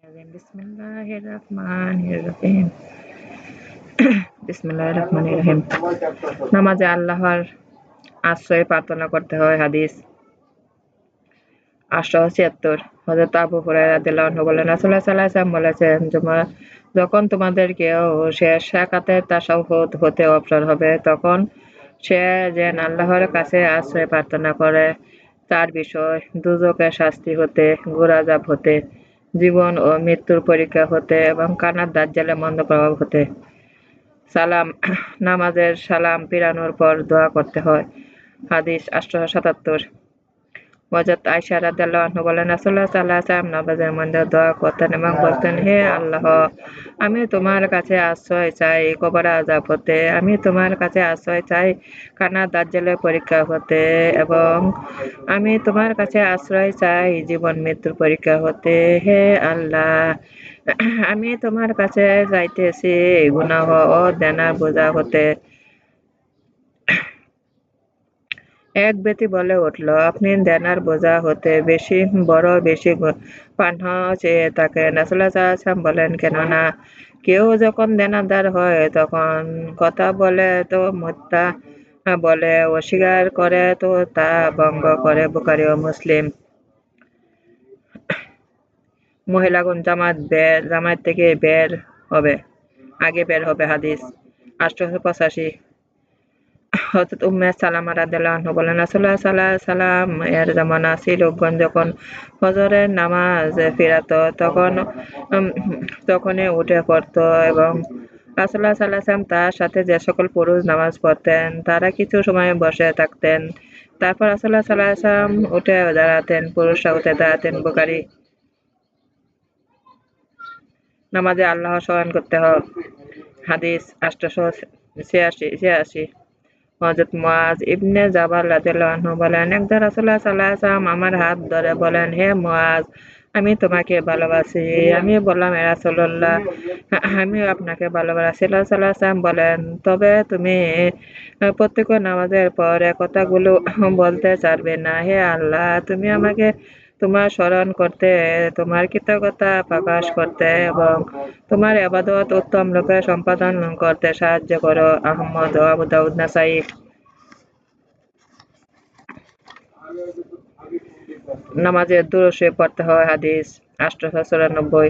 নামাজে আল্লাহর আশ্রয় প্রার্থনা করতে হয়, হাদিস। ছিয়াত্তর হজরত আবু বলেন আলাইহি ওয়াসাল্লাম যখন তোমাদের কেউ শেষ সাকাতের তাশাহুদ হতে অবসর হবে, তখন সে যেন আল্লাহর কাছে আশ্রয় প্রার্থনা করে, তার বিষয় দুজকের শাস্তি হতে ঘোরাজাব হতে জীবন ও মৃত্যুর পরীক্ষা হতে এবং কানার দাজ্জালের মন্দ প্রভাব হতে। সালাম, নামাজের সালাম পিরানোর পর দোয়া করতে হয়। হাদিস আটশো সাতাত্তর। আয়েশা রাদিয়াল্লাহু আনহা বলেন সাল্লাল্লাহু আলাইহি ওয়াসাল্লাম নামাজের মধ্যে দোয়া করতেন এবং বলতেন হে আল্লাহ, আমি তোমার কাছে আশ্রয় চাই কবর আযাব হতে আমি তোমার কাছে আশ্রয় চাই কানা দাজ্জালের পরীক্ষা হতে এবং আমি তোমার কাছে আশ্রয় চাই জীবন মৃত্যুর পরীক্ষা হতে। হে আল্লাহ, আমি তোমার কাছে যাইতেছি গুনাহ ও দেনা বোঝা হতে। এক ব্যক্তি বলে উঠল, আপনি দেনার বোঝা হতে বেশি বড় বেশি পান্না চেয়ে থাকেন। রাসূলুল্লাহ বলেন, কেননা কেউ যখন দেনাদার হয় তখন কথা বলে তো মিথ্যা বলে, অস্বীকার করে তো তা ভঙ্গ করে। বুখারী ও মুসলিম। মহিলাগণ জামাত থেকে বের হবে আগে বের হবে হাদিস আটশোশো পঁচাশি হযরত উম্মে সালামা আনহা বলেন, রাসূলুল্লাহ সাল্লাল্লাহু আলাইহি সাল্লাম এর জামানা ছিল লোকগণ যখন ফজরের নামাজ ফিরাতো, তখন তখনই উঠে পড়তো এবং রাসূলুল্লাহ সাল্লাল্লাহু আলাইহি তার সাথে যে সকল পুরুষ নামাজ পড়তেন, তারা কিছু সময় বসে থাকতেন। তারপর রাসূলুল্লাহ সাল্লাল্লাহু আলাইহি উঠে দাঁড়াতেন, পুরুষরা উঠে দাঁড়াতেন বুখারী নামাজে আল্লাহ স্মরণ করতে হবে হাদিস আটশোশো ছিয়াশি ছিয়াশি। হযরত মুআজ ইবনে রাদিয়াল্লাহু আনহু বলেন একদা রাসূলুল্লাহ সাল্লাল্লাহু আলাইহি আমার হাত ধরে বলেন, হে মুআজ, আমি তোমাকে ভালোবাসি। আমি বললাম, এ রাসূলুল্লাহ আমি আপনাকে ভালোবাসি। সাল্লাল্লাহু আলাইহি বলেন, তবে তুমি প্রত্যেক নামাজের পর কথাগুলো বলতে চাইবে না। হে আল্লাহ, তুমি আমাকে তোমার স্মরণ করতে, তোমার কৃতজ্ঞতা প্রকাশ করতে এবং তোমার আবাদত উত্তম রূপে সম্পাদন করতে সাহায্য করো আহমদ ও আবু দাউদ নাসাই নামাজের দুরসে পড়তে হয়, হাদিস আটশোশো চুরানব্বই।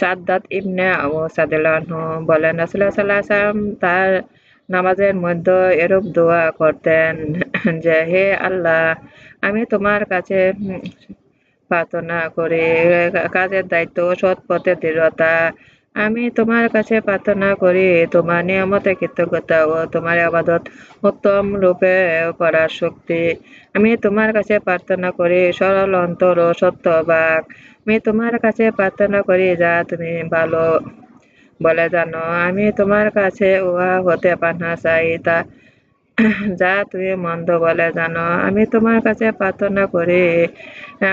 সাদ্দাত ইবনে আবু সাদিল্লাহু বলেন, রাসূলুল্লাহ সাল্লাল্লাহু আলাইহি তার নামাজের মধ্যে এরূপ দোয়া করতেন যে, হে আল্লাহ, আমি তোমার কাছে প্রার্থনা করি কাজের দায়িত্ব সৎ পথে দৃঢ়তা। আমি তোমার কাছে প্রার্থনা করি, তোমার নিয়মতে কৃতজ্ঞতা ও তোমার আবাদত উত্তম রূপে করার শক্তি। আমি তোমার কাছে প্রার্থনা করি, সরল অন্তর ও সত্যবাক আমি তোমার কাছে প্রার্থনা করি, যা তুমি ভালো বলে জানো। আমি তোমার কাছে উহা হতে পানা চাই, তা যা তুমি মন্দ বলে জানো, আমি তোমার কাছে প্রার্থনা করি,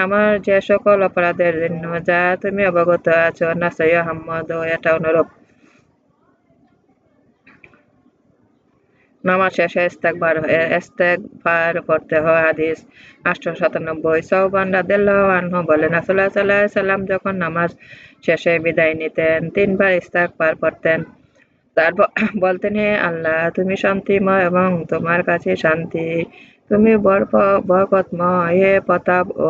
আমার যে সকল অপরাধের জন্য যা তুমি অবগত আছো নাসাই আহম্মদ এটা অনুরূপ। নামাজ শেষে ইস্তেকবার ইস্তেকবার করতে হয় হাদিস আটশো সাতানব্বই সৌবান রাদিয়াল্লাহু আনহু বলেন, রাসূলুল্লাহ সাল্লাল্লাহু আলাইহি সাল্লাম যখন নামাজ শেষে বিদায় নিতেন, তিনবার ইস্তেকবার করতেন। তারপর বলতেন হে আল্লাহ, তুমি শান্তিময় এবং তোমার কাছে শান্তি। তুমি বরকতময়, হে প্রতাপ ও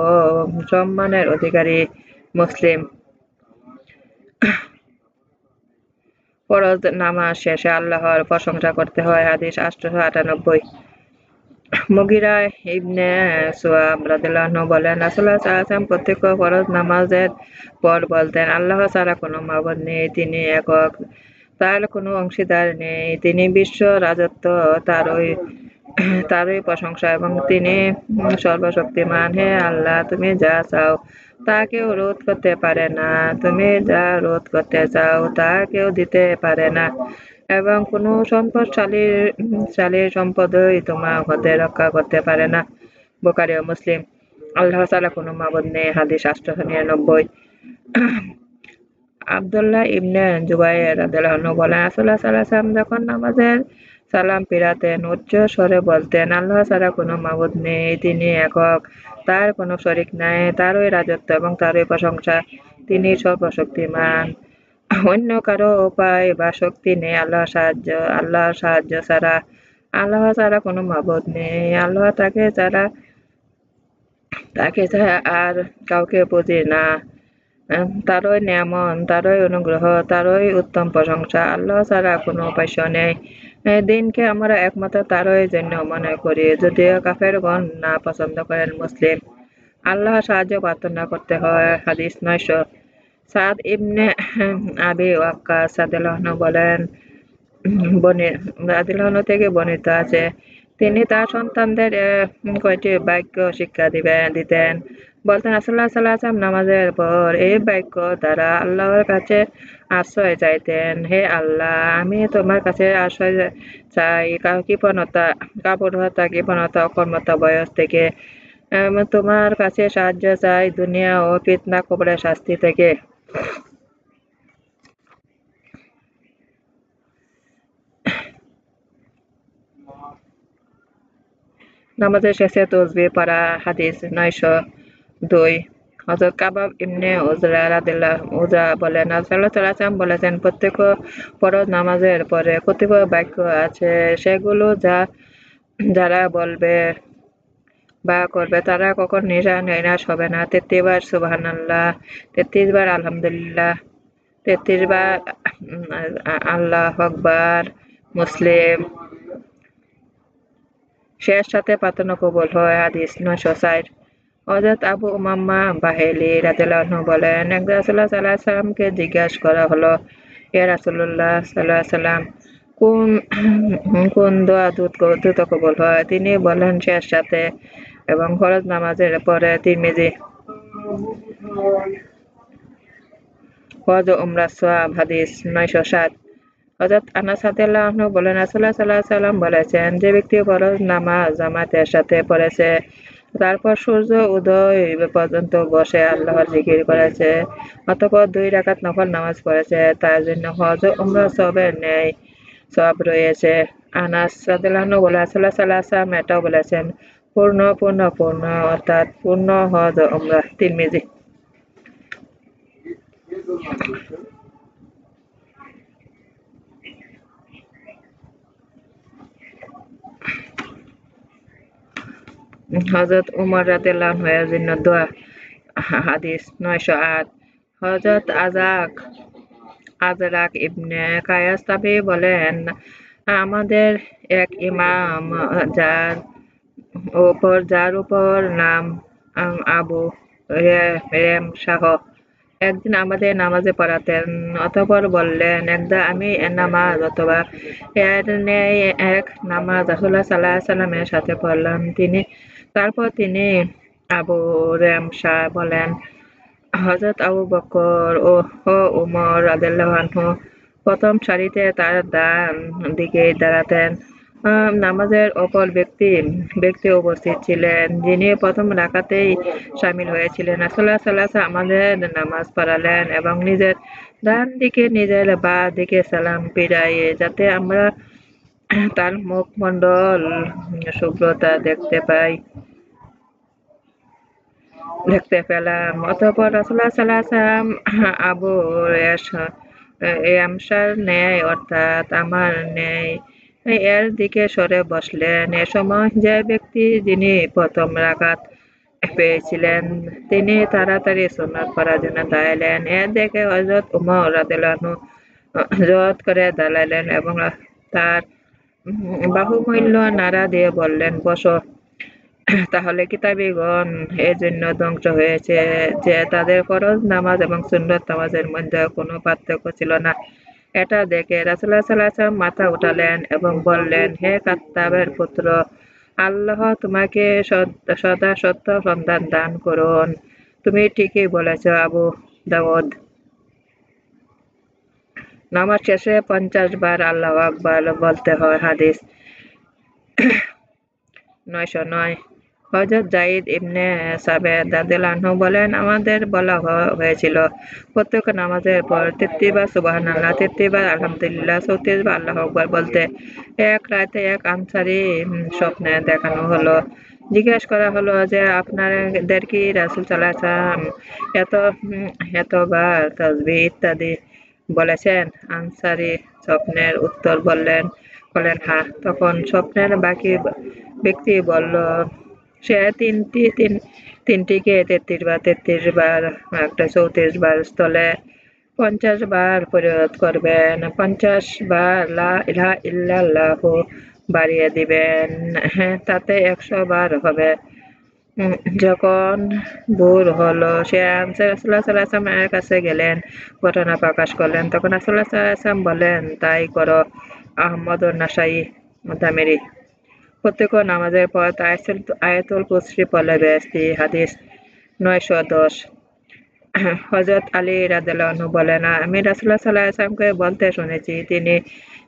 সম্মানের অধিকারী মুসলিম। ফরজ নামাজ শেষে আল্লাহর প্রশংসা করতে হয়, হাদিস আটানব্বই। মুগিরা ইবনে সুয়াব রাদিয়াল্লাহু বলেন সাল্লাল্লাহু প্রত্যেক ফরজ নামাজের পর বলতেন, আল্লাহ ছাড়া কোনো মাবুদ নেই, তিনি একক। তার কোনো অংশীদার নেই। তিনি বিশ্ব রাজত্ব তারই তারই প্রশংসা এবং তিনি সর্বশক্তিমান। হে আল্লাহ, তুমি যা চাও, তা কেউ রোধ করতে পারে না। তুমি যা রোধ করতে চাও, তা কেউ দিতে পারে না। এবং কোনো সম্পদশালীর শালীর সম্পদই তোমার হতে রক্ষা করতে পারে না। বোকারি ও মুসলিম। আল্লাহ সালা কোনো মাবুদ নেই। হাদিস আটশোশো নিরানব্বই। আবদুল্লাহ ইবনে জুবাইর রাদিয়াল্লাহু বলেন, রাসূলুল্লাহ সাল্লাল্লাহু যখন নামাজের সালাম ফিরাতেন, উচ্চ স্বরে বলতেন, আল্লাহ ছাড়া কোনো মাবুদ নেই, তিনি একক, তার কোনো শরিক নাই, তারই রাজত্ব এবং তারই প্রশংসা, তিনি সর্বশক্তিমান। অন্য কারও উপায় বা শক্তি নেই আল্লাহ সাহায্য, আল্লাহর সাহায্য ছাড়া, আল্লাহ ছাড়া কোনো মাবুদ নেই, আল্লাহ তাকে ছাড়া তাকে ছাড়া আর কাউকে বুঝি না। তারই নিয়ামন, তারই অনুগ্রহ, তারই উত্তম প্রশংসা। আল্লাহ ছাড়া কোনো উপাস্য নেই। দিনকে আমরা একমাত্র তারই জন্য মনে করি, যদিও কাফেরগণ না পছন্দ করেন মুসলিম। আল্লাহ সাহায্য প্রার্থনা করতে হয়, হাদিস নয়শো সাদ ইবনে আবি ওয়াক্কা সাদিল্লাহ বলেন, বনি রাদিল্লাহন থেকে বর্ণিত আছে, তিনি তার সন্তানদের কয়টি বাক্য শিক্ষা দিবেন, দিতেন। বলতেন আসল্লাহ সাল্লাম নামাজের পর এই বাক্য দ্বারা আল্লাহর কাছে আশ্রয় চাইতেন, হে আল্লাহ, আমি তোমার কাছে আশ্রয় চাই। কৃপণতা কাপড়তা কৃপণতা, অকর্মতা, বয়স থেকে তোমার কাছে সাহায্য চাই দুনিয়া ও ফিতনা, কবরের শাস্তি থেকে। নামাজের শেষে তসবি পড়া, হাদিস নয়শো দুই। হজরত কাবাব ইবনে উজরা রাদিল্লাহ উজা বলেন বলেছেন, প্রত্যেক ফরজ নামাজের পরে কতিপয় বাক্য আছে, সেগুলো যা, যারা বলবে বা করবে, তারা কখন নিরা নিরাশ হবে না। তেত্রিশ বার সুবাহান আল্লাহ তেত্রিশ বার আলহামদুলিল্লাহ, তেত্রিশ বার আল্লাহ আকবার, মুসলিম। শেষ সাথে প্রার্থনা কবুল হয়, হাদিস নয়শো ষাট। হজরত আবু উমাম্মা বাহেলি রাদিয়াল্লাহু বলেন একজন রাসূলুল্লাহ সাল্লাল্লাহু সাল্লামকে জিজ্ঞাসা করা হলো রাসূলুল্লাহ সাল্লাল্লাহু আলাইহি সাল্লাম, কোন কোন দোয়া দ্রুত দ্রুত কবুল হয়? তিনি বলেন, শেষ সাথে এবং ফরজ নামাজের পরে তিরমিজি হজ উমরা সোয়াব হাদিস নয়শো সাত। হজরত আনাস বলেন, রাসূলুল্লাহ সাল্লাল্লাহু আলাইহি সাল্লাম বলেছেন, যে ব্যক্তি ফরজ নামাজ জামাতের সাথে পড়েছে তারপর সূর্য উদয় পর্যন্ত বসে আল্লাহর জিকির করেছে, অতঃপর দুই রাকাত নফল নামাজ পড়েছে, তার জন্য হজ উমরা সবের ন্যায় সব রয়েছে। আনাস রাদিয়াল্লাহু আনহু বলে, রাসূলুল্লাহ সাল্লাল্লাহু আলাইহি সাল্লাম এটাও বলেছেন, পূর্ণ পূর্ণ পূর্ণ, অর্থাৎ পূর্ণ হজ উমরা। তিরমিজি। হজরত উমর রাদিয়াল্লাহু এর জন্য দোয়া। হাদিস নয়শো আট। হজরত আজাক আজরাক ইবনে কায়াস তাবি বলেন, আমাদের এক ইমাম, যার উপর যার উপর নাম আবু রেম শাহ, একদিন আমাদের নামাজে পড়াতেন। অতঃপর বললেন, একদা আমি নামাজ অথবা এর ন্যায় এক নামাজ রাসূলুল্লাহ সাল্লাল্লাহু আলাইহি সাল্লামের সাথে পড়লাম। তিনি তারপর তিনি আবু রেম শাহ বলেন, হযরত আবু বকর ও উমর রাদিয়াল্লাহু আনহু প্রথম সারিতে তার ডান দিকে দাঁড়াতেন। নামাজের অপর ব্যক্তি ব্যক্তি উপস্থিত ছিলেন, যিনি প্রথম রাকাতেই সামিল হয়েছিলেন। আলাইহি ওয়াসাল্লাম আমাদের নামাজ পড়ালেন এবং নিজের ডান দিকে নিজের বা দিকে সালাম ফিরাইয়ে, যাতে আমরা তার মুখমণ্ডল শুভ্রতা দেখতে পাই। দেখতে পেলাম। অতঃপর রাসূলুল্লাহ সাল্লাল্লাহু আলাইহি ওয়াসাল্লাম আবু ইয়ামসার ন্যায় অর্থাৎ আমার ন্যায়, এর দিকে সরে বসলেন। এ সময় যে ব্যক্তি যিনি প্রথম রাকাত পেয়েছিলেন, তিনি তাড়াতাড়ি সুন্নত পড়ার জন্য দাঁড়ালেন এ দেখে হযরত উমর আনহু জোর করে দাঁড়ালেন এবং তার বাহুমূল্য নাড়া দিয়ে বললেন, বসো। তাহলে কিতাবীগণ জন্য ধ্বংস হয়েছে যে তাদের ফরজ নামাজ এবং সুন্নত নামাজের মধ্যে কোনো পার্থক্য ছিল না। এটা দেখে রাসূলুল্লাহ সাল্লাল্লাহু আলাইহি মাথা উঠালেন এবং বললেন, হে কাত্তাবের পুত্র, আল্লাহ তোমাকে সদা সত্য সন্ধান দান করুন। তুমি ঠিকই বলেছ, আবু দাউদ। নামাজ শেষে পঞ্চাশ বার আল্লাহ আকবার বলতে হয় হাদিস। নয়শো নয়। হযরত জাইদ ইবনে সাবেদ আনহু বলেন, আমাদের বলা হয়েছিল, প্রত্যেক নামাজের পর তেত্রিশ বার সুবহানাল্লাহ তেত্রিশ বার আলহামদুলিল্লাহ চৌত্রিশ বার আল্লাহু আকবার বলতে এক রাতে এক আনসারি স্বপ্নে দেখানো হলো। জিজ্ঞেস করা হলো যে, আপনাদের কি রাসুল সাল্লাম এত এতবার তসবি ইত্যাদি বলেছেন? আনসারি স্বপ্নের উত্তর বললেন, বলেন হ্যাঁ। তখন স্বপ্নের বাকি ব্যক্তি বলল সে তিনটি, তিন, তিনটিকে তেত্রিশ বার তেত্রিশ বার, একটা চৌত্রিশ বার স্থলে পঞ্চাশ বার পরিরোধ করবেন। পঞ্চাশ বার লা ইলাহা বাড়িয়ে দিবেন। হ্যাঁ তাতে একশো বার হবে। যখন ভোর হলো, সে রাসুল্লাহ সাল্লাহামের কাছে গেলেন, ঘটনা প্রকাশ করলেন। তখন রাসুল্লাহ সাল্লাহাম বলেন, তাই করো আহমদ নাসাই দামেরি প্রত্যেক নামাজের পর আয়াতুল- কুসরি পড়লে বেস্তি হাদিস নয়শো দশ। হজরত আলী রাজু বলেন, আমি রাসুল্লাহ সাল্লাহ আসলামকে বলতে শুনেছি, তিনি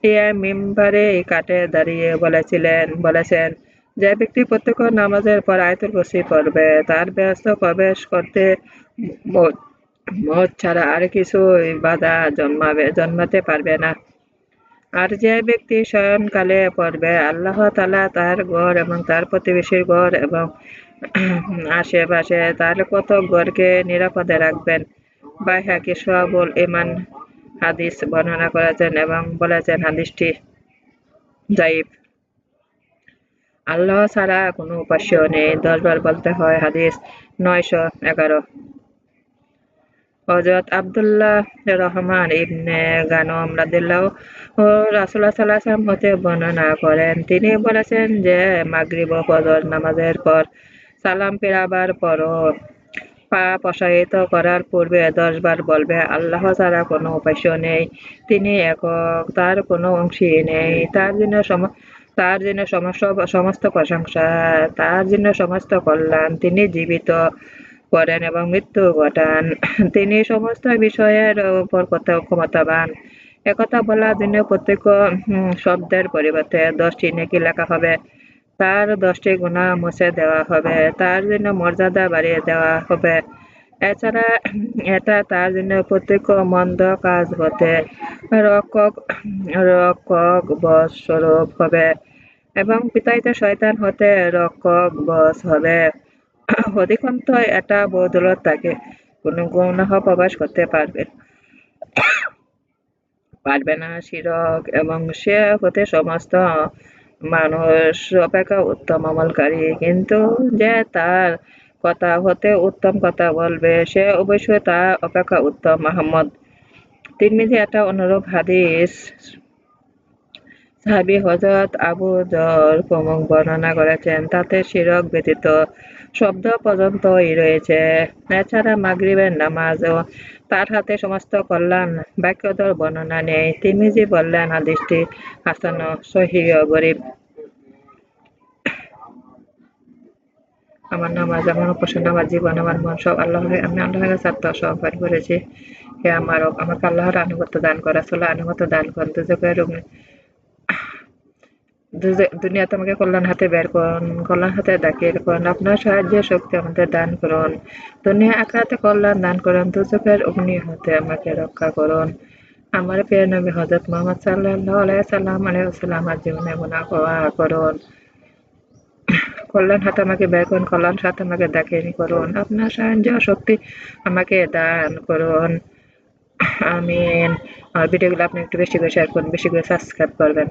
ইয়া মিম্বারে কাটে দাঁড়িয়ে বলেছিলেন, বলেছেন, যে ব্যক্তি প্রত্যেক নামাজের পর আয়তুল কুসি পড়বে, তার ব্যস্ত প্রবেশ করতে মত ছাড়া আর কিছু বাধা জন্মাবে জন্মাতে পারবে না। আর যে ব্যক্তি শয়নকালে পড়বে, আল্লাহ তালা তার ঘর এবং তার প্রতিবেশীর ঘর এবং আশেপাশে তার কত ঘরকে নিরাপদে রাখবেন। বাইহা কিসবুল ইমান হাদিস বর্ণনা করেছেন এবং বলেছেন হাদিসটি জাইব আল্লাহ ছাড়া কোনো উপাস্য নেই। দশবার বলতে হয় হাদিস নয়শো এগারো। হজরত আব্দুল্লাহ রহমান ইবনে গানম রাদিল্লাহ রাসুল্লাহ সাল্লাম হতে বর্ণনা করেন। তিনি বলেছেন যে, মাগরিব ও ফজর নামাজের পর সালাম ফেরাবার পরও পা প্রসারিত করার পূর্বে দশবার বলবে, আল্লাহ ছাড়া কোনো উপাস্য নেই। তিনি একক, তার কোনো অংশী নেই। তার জন্য সম, তার জন্য সমস্ত সমস্ত প্রশংসা, তার জন্য সমস্ত কল্যাণ। তিনি জীবিত করেন এবং মৃত্যু ঘটান তিনি সমস্ত বিষয়ের উপর ক্ষমতাবান। একথা বলার জন্য প্রত্যেক শব্দের পরিবর্তে দশটি নেকি লেখা হবে। তার দশটি গুণা মুছে দেওয়া হবে। তার জন্য মর্যাদা বাড়িয়ে দেওয়া হবে। এছাড়া, এটা তার জন্য প্রত্যেক মন্দ কাজ হতে রক্ষক রক্ষক বস স্বরূপ হবে এবং পিতাইতে শয়তান হতে রক্ষক বস হবে। অধিকন্ত এটা বদলত তাকে কোনো গুণাহ প্রকাশ করতে পারবে পারবে না শিরক এবং সে হতে সমস্ত মানুষ অপেক্ষা উত্তম আমলকারী। কিন্তু যে তার কথা হতে উত্তম কথা বলবে, সে অবশ্যই তার অপেক্ষা উত্তম। মাহমদ তিরমিজি একটা অনুরূপ হাদিস সাহাবী হজরত আবু জর প্রমুখ বর্ণনা করেছেন, তাতে শিরক ব্যতীত শব্দ পর্যন্তই রয়েছে। এছাড়া মাগরিবের নামাজ ও তার হাতে সমস্ত কল্যাণ বাক্যদর বর্ণনা নেই। তিমিজি বললেন, হাদিসটি হাসান ও সহিহ গরিব। আমার নামাজ, আমার উপাসনা আমার জীবন, আমার মন সব আল্লাহর আমি আল্লাহর কাছে আত্মসমর্পণ করেছি। হে আমার আমাকে আল্লাহর আনুগত্য দান করা আসলে আনুগত্য দান করেন দুজকের দুনিয়াতে আমাকে কল্যাণ হাতে বের করুন, কল্যাণ হাতে দাখিল করুন, আপনার সাহায্য শক্তি আমাদের দান করুন। দুনিয়া আখড়াতে কল্যাণ দান করুন দুজকের অগ্নি হতে আমাকে রক্ষা করুন। আমার প্রিয় নবী হজরত মোহাম্মদ সাল্লাহ সাল্লাম আলাইসাল্লাম আমার জীবনে গুণা করুন। কল্যাণ হাতে আমাকে বের করুন, কল্যাণ সাথে আমাকে দাখিল করুন, আপনার সাহায্য শক্তি আমাকে দান করুন। আমিন। আর ভিডিওগুলো আপনি একটু বেশি করে শেয়ার করুন, বেশি করে সাবস্ক্রাইব করবেন।